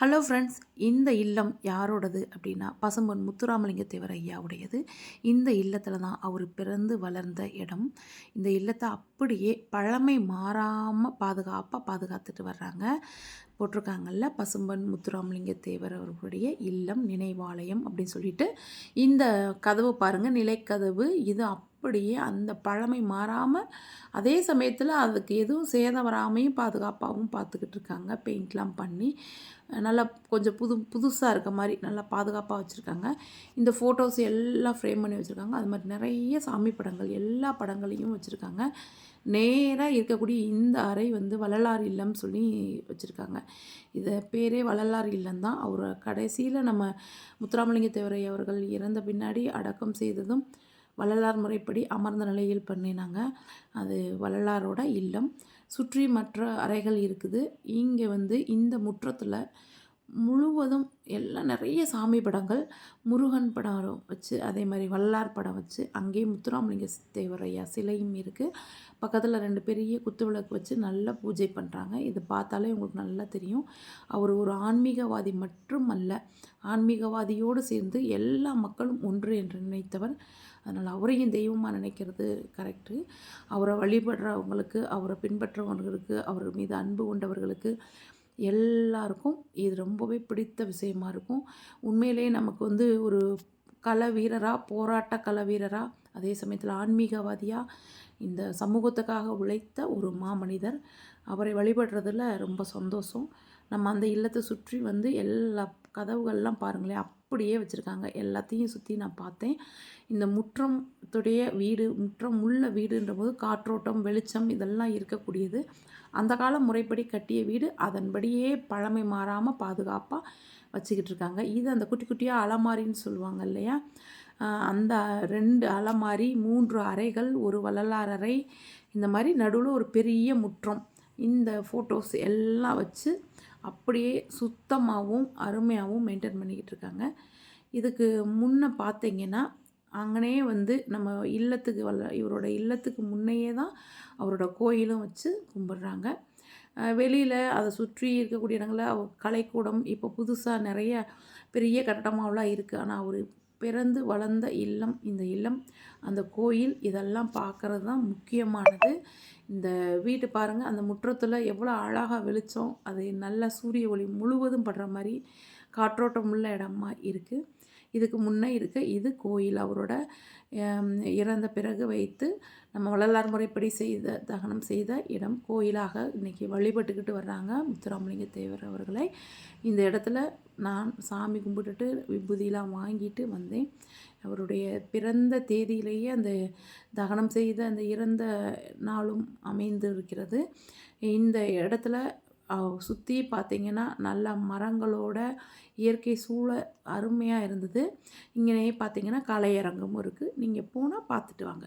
Hello friends இந்த இல்லம் யாரோடது அப்படின்னா பசும்பொன் முத்துராமலிங்க தேவர் ஐயாவுடையது. இந்த இல்லத்தில் தான் அவர் பிறந்து வளர்ந்த இடம். இந்த இல்லத்தை அப்படியே பழமை மாறாமல் பாதுகாப்பாக பாதுகாத்துட்டு வர்றாங்க. போட்டிருக்காங்கல்ல பசும்பன் முத்துராமலிங்க தேவர் அவர்களுடைய இல்லம் நினைவாலயம் அப்படின்னு சொல்லிட்டு. இந்த கதவு பாருங்கள் நிலைக்கதவு. இது அப் அப்படியே அந்த பழமை மாறாமல் அதே சமயத்தில் அதுக்கு எதுவும் சேதம் வராமையும் பாதுகாப்பாகவும் பார்த்துக்கிட்டு இருக்காங்க. பெயிண்ட்லாம் பண்ணி நல்லா கொஞ்சம் புது புதுசாக இருக்க மாதிரி நல்லா பாதுகாப்பாக வச்சுருக்காங்க. இந்த ஃபோட்டோஸ் எல்லாம் ஃப்ரேம் பண்ணி வச்சுருக்காங்க. அது மாதிரி நிறைய சாமி படங்கள் எல்லா படங்களையும் வச்சுருக்காங்க. நேராக இருக்கக்கூடிய இந்த அறை வந்து வள்ளலார் இல்லம் சொல்லி வச்சுருக்காங்க. இதை பேரே வள்ளலார் இல்லம் தான். அவர் கடைசியில் நம்ம முத்துராமலிங்க தேவரை அவர்கள் இறந்த பின்னாடி அடக்கம் செய்ததும் வள்ளலார் முறைப்படி அமர்ந்த நிலையில் பண்ணினாங்க. அது வள்ளலாரோட இல்லம். சுற்றி மற்ற அறைகள் இருக்குது. இங்கே வந்து இந்த முற்றத்தில் முழுவதும் எல்லாம் நிறைய சாமி படங்கள் முருகன் படம் வச்சு அதே மாதிரி வல்லார் படம் வச்சு அங்கேயே முத்துராமலிங்க தேவர் ஐயா சிலையும் இருக்குது பக்கத்தில் ரெண்டு பெரிய குத்து விளக்கு வச்சு நல்லா பூஜை பண்ணுறாங்க இது பார்த்தாலே உங்களுக்கு நல்லா தெரியும். அவர் ஒரு ஆன்மீகவாதி மட்டும் அல்ல ஆன்மீகவாதியோடு சேர்ந்து எல்லா மக்களும் ஒன்று என்று நினைத்தவர். அதனால் அவரையும் தெய்வமாக நினைக்கிறது கரெக்டு அவரை வழிபடுறவங்களுக்கு அவரை பின்பற்றுறவங்களுக்கு அவர் மீது அன்பு கொண்டவர்களுக்கு எல்லாருக்கும் இது ரொம்பவே பிடித்த விஷயமா இருக்கும். உண்மையிலேயே நமக்கு வந்து ஒரு கல வீரராக போராட்ட கல வீரராக அதே சமயத்தில் ஆன்மீகவாதியாக இந்த சமூகத்துக்காக உழைத்த ஒரு மாமனிதர் அவரை வழிபடுறதுல ரொம்ப சந்தோஷம். நம்ம அந்த இல்லத்தை சுற்றி வந்து எல்லா கதவுகள்லாம் பாருங்களேன் அப்படியே வச்சுருக்காங்க. எல்லாத்தையும் சுற்றி நான் பார்த்தேன். இந்த முற்றத்துடைய வீடு முற்றம் உள்ள வீடுன்ற போது காற்றோட்டம் வெளிச்சம் இதெல்லாம் இருக்கக்கூடியது. அந்த கால முறைப்படி கட்டிய வீடு அதன்படியே பழமை மாறாமல் பாதுகாப்பாக வச்சுக்கிட்டு இருக்காங்க. இது அந்த குட்டி குட்டியாக அலமாரின்னு சொல்லுவாங்க இல்லையா? அந்த ரெண்டு அலமாரி மூன்று அறைகள் ஒரு வள்ளலார் அறை இந்த மாதிரி நடுவில் ஒரு பெரிய முற்றம். இந்த ஃபோட்டோஸ் எல்லாம் வச்சு அப்படியே சுத்தமாகவும் அருமையாகவும் மெயின்டைன் பண்ணிக்கிட்டு இருக்காங்க. இதுக்கு முன்னே பார்த்தீங்கன்னா அங்கனே வந்து நம்ம இல்லத்துக்கு வல்ல இவரோட இல்லத்துக்கு முன்னையே தான் அவரோட கோயிலும் வச்சு கும்பிட்றாங்க. வெளியில் அதை சுற்றி இருக்கக்கூடிய இடங்களில் கலைக்கூடம் இப்போ புதுசாக நிறைய பெரிய கட்டடமாகலாம் இருக்குது ஆனால் அவர் பிறந்து வளர்ந்த இல்லம் இந்த இல்லம் அந்த கோயில் இதெல்லாம் பார்க்குறது தான் முக்கியமானது. இந்த வீட்டு பாருங்கள் அந்த முற்றத்தில் எவ்வளோ அழகாக வெளிச்சம் அது நல்ல சூரிய ஒளி முழுவதும் படுற மாதிரி காற்றோட்டம் உள்ள இடமா இருக்குது இதுக்கு முன்னே இருக்க இது கோயில் அவரோட இறந்த பிறகு வைத்து நம்ம வள்ளலார் முறைப்படி செய்த தகனம் செய்த இடம். கோயிலாக இன்றைக்கி வழிபட்டுக்கிட்டு வர்றாங்க முத்துராமலிங்க தேவர் அவர்களை. இந்த இடத்துல நான் சாமி கும்பிட்டுட்டு விபூதியெலாம் வாங்கிட்டு வந்தேன். அவருடைய பிறந்த தேதியிலேயே அந்த தகனம் செய்த அந்த இறந்த நாளும் அமைந்து இருக்கிறது இந்த இடத்துல சுற்றி பார்த்திங்கன்னா நல்ல மரங்களோட இயற்கை சூழ அருமையாக இருந்தது. இங்கேயே பார்த்திங்கன்னா கலையரங்கமும் இருக்குது நீங்கள் போனால் பார்த்துட்டு வாங்க.